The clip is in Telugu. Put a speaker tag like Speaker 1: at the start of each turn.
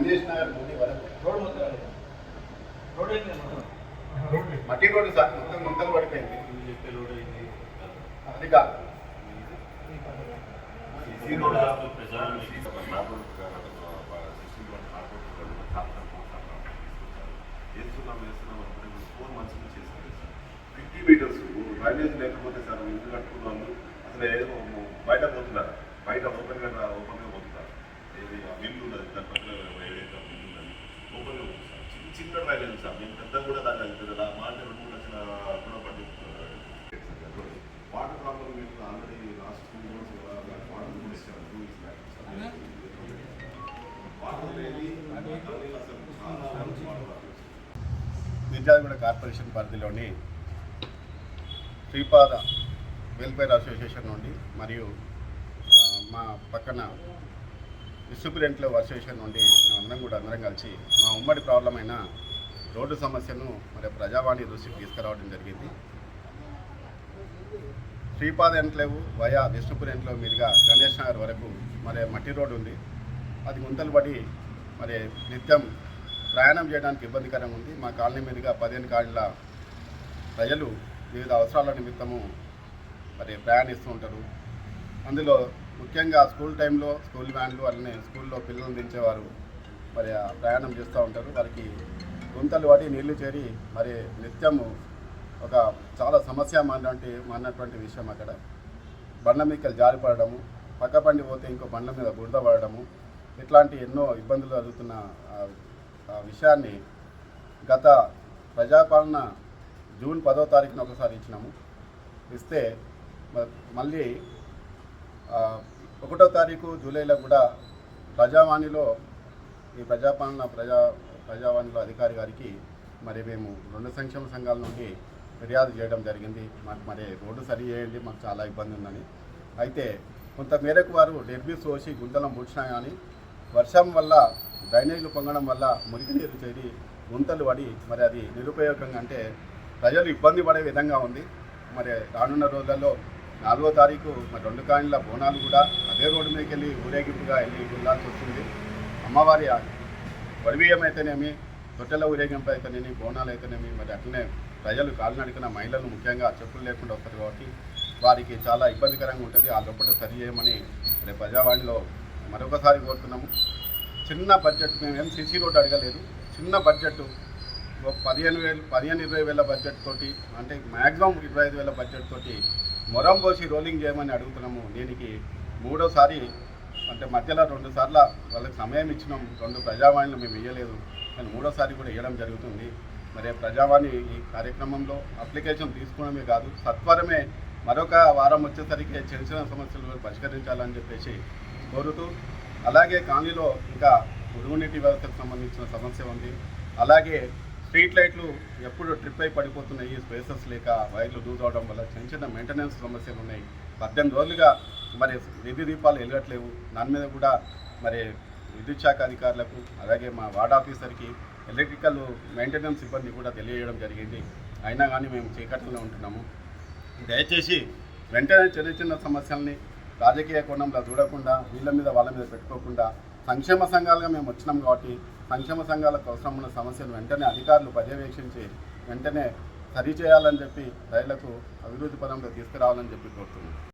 Speaker 1: గణేష్ నగర్ గుడి వరకు. మట్టి రోడ్డు సార్ మొత్తం గుంతలు పడిపోయింది. అది
Speaker 2: ఫిఫ్టీ మీటర్స్ మైలేజ్ లేకపోతే సార్ ఇల్లు కట్టుకున్నాను అసలు బయట పోతున్నారు.
Speaker 1: మిర్జాదిగూడ కార్పొరేషన్ పరిధిలోని శ్రీపాద వెల్ఫేర్ అసోసియేషన్ నుండి మరియు మా పక్కన విసుపురెంట్ల అసోసియేషన్ నుండి మేమందరం కూడా అందరం కలిసి మా ఉమ్మడి ప్రాబ్లం అయిన రోడ్డు సమస్యను మరి ప్రజావాణి దృష్టికి తీసుకురావడం జరిగింది. శ్రీపాద ఎంట్లేవు వయా విష్ణుపూర్ ఎంట్లేవు మీదుగా గణేష్ నగర్ వరకు మరి మట్టి రోడ్డు ఉంది. అది గుంతలు పడి మరి నిత్యం ప్రయాణం చేయడానికి ఇబ్బందికరంగా ఉంది. మా కాలనీ మీదుగా పదిహేను కాళ్ళ ప్రజలు వివిధ అవసరాల నిమిత్తము మరి ప్రయాణిస్తూ ఉంటారు. అందులో ముఖ్యంగా స్కూల్ టైంలో స్కూల్ వ్యాన్లు అలానే స్కూల్లో పిల్లలను దించేవారు మరి ఆ ప్రయాణం చేస్తూ ఉంటారు. వారికి గుంతలు పడి నీళ్ళు చేరి మరి నిత్యము ఒక చాలా సమస్య మనటువంటి మారినటువంటి విషయం అక్కడ. బండ్ల మీదకి జారిపడము పక్క పండి పోతే ఇంకో బండ్ల మీద బురద పడడము ఇట్లాంటి ఎన్నో ఇబ్బందులు జరుగుతున్న విషయాన్ని గత ప్రజాపాలన జూన్ పదో తారీఖున ఒకసారి ఇచ్చినాము. ఇస్తే మ- మళ్ళీ ఒకటో తారీఖు జూలైలో కూడా ప్రజావాణిలో ఈ ప్రజాపాలన ప్రజా ప్రజావాణిలో అధికారి గారికి మరి మేము రెండు సంక్షేమ సంఘాల నుండి ఫిర్యాదు చేయడం జరిగింది. మాకు మరి రోడ్డు సరి చేయండి మాకు చాలా ఇబ్బంది ఉందని. అయితే కొంత మేరకు వారు డెర్బీస్ పోసి గుంతలం పూడ్చినా కానీ వర్షం వల్ల డ్రైనేజీలు పొంగడం వల్ల మురికి నీరు చేరి గుంతలు పడి మరి అది నిరుపయోగంగా అంటే ప్రజలు ఇబ్బంది పడే విధంగా ఉంది. మరి రానున్న రోజులలో నాలుగో తారీఖు మరి రెండు కాయల బోనాలు కూడా అదే రోడ్డు మీదకి వెళ్ళి ఊరేగింపుగా వెళ్ళి వెళ్ళాల్సి వస్తుంది. అమ్మవారి వడివీయం అయితేనేమి తొట్టెల ఊరేగింపు అయితేనేమి బోనాలు అయితేనేమి మరి అట్లనే ప్రజలు కాలినడికిన మహిళలు ముఖ్యంగా చెప్పులు లేకుండా వస్తారు కాబట్టి వారికి చాలా ఇబ్బందికరంగా ఉంటుంది. ఆ లోపల సరి చేయమని రేపు ప్రజావాణిలో మరొకసారి కోరుతున్నాము. చిన్న బడ్జెట్ మేము ఏం సీసీ రోడ్డు అడగలేదు. చిన్న బడ్జెట్ ఒక పదిహేను వేలు పదిహేను ఇరవై వేల బడ్జెట్ తోటి అంటే మ్యాక్సిమం ఇరవై ఐదు వేల బడ్జెట్ తోటి మొరం పోసి రోలింగ్ చేయమని అడుగుతున్నాము. దీనికి మూడోసారి అంటే మధ్యలో రెండు సార్ల వాళ్ళకి సమయం ఇచ్చినాం. రెండు ప్రజావాణిలు మేము ఇవ్వలేదు కానీ మూడోసారి కూడా ఇవ్వడం జరుగుతుంది. మరి ప్రజావాణి ఈ కార్యక్రమంలో అప్లికేషన్ తీసుకోవడమే కాదు సత్వరమే మరొక వారం వచ్చేసరికి చిన్న చిన్న సమస్యలు పరిష్కరించాలని చెప్పేసి కోరుతూ అలాగే కాలనీలో ఇంకా మురుగునీటి వ్యవస్థకు సంబంధించిన సమస్య ఉంది. అలాగే స్ట్రీట్ లైట్లు ఎప్పుడు ట్రిప్ అయి పడిపోతున్నాయి స్పేసెస్ లేక వైర్లు లూజ్ అవడం వల్ల చిన్న చిన్న మెయింటెనెన్స్ సమస్యలు ఉన్నాయి. పద్దెనిమిది రోజులుగా మరి విద్యుత్ దీపాలు వెలగట్లేవు. దాని మీద కూడా మరి విద్యుత్ శాఖ అధికారులకు అలాగే మా వార్డ్ ఆఫీసర్కి ఎలక్ట్రికల్ మెయింటెనెన్స్ ఇబ్బంది కూడా తెలియజేయడం జరిగింది. అయినా కానీ మేము చీకట్లోనే ఉంటున్నాము. దయచేసి వెంటనే చిన్న చిన్న సమస్యల్ని రాజకీయ కోణంలో చూడకుండా వీళ్ళ మీద వాళ్ళ మీద పెట్టుకోకుండా సంక్షేమ సంఘాలుగా మేము వచ్చినాం కాబట్టి సంక్షేమ సంఘాలకు అవసరం ఉన్న సమస్యలు వెంటనే అధికారులు పర్యవేక్షించి వెంటనే సరిచేయాలని చెప్పి రైళ్ళకు అభివృద్ధి పదంలో తీసుకురావాలని చెప్పి కోరుతున్నాం.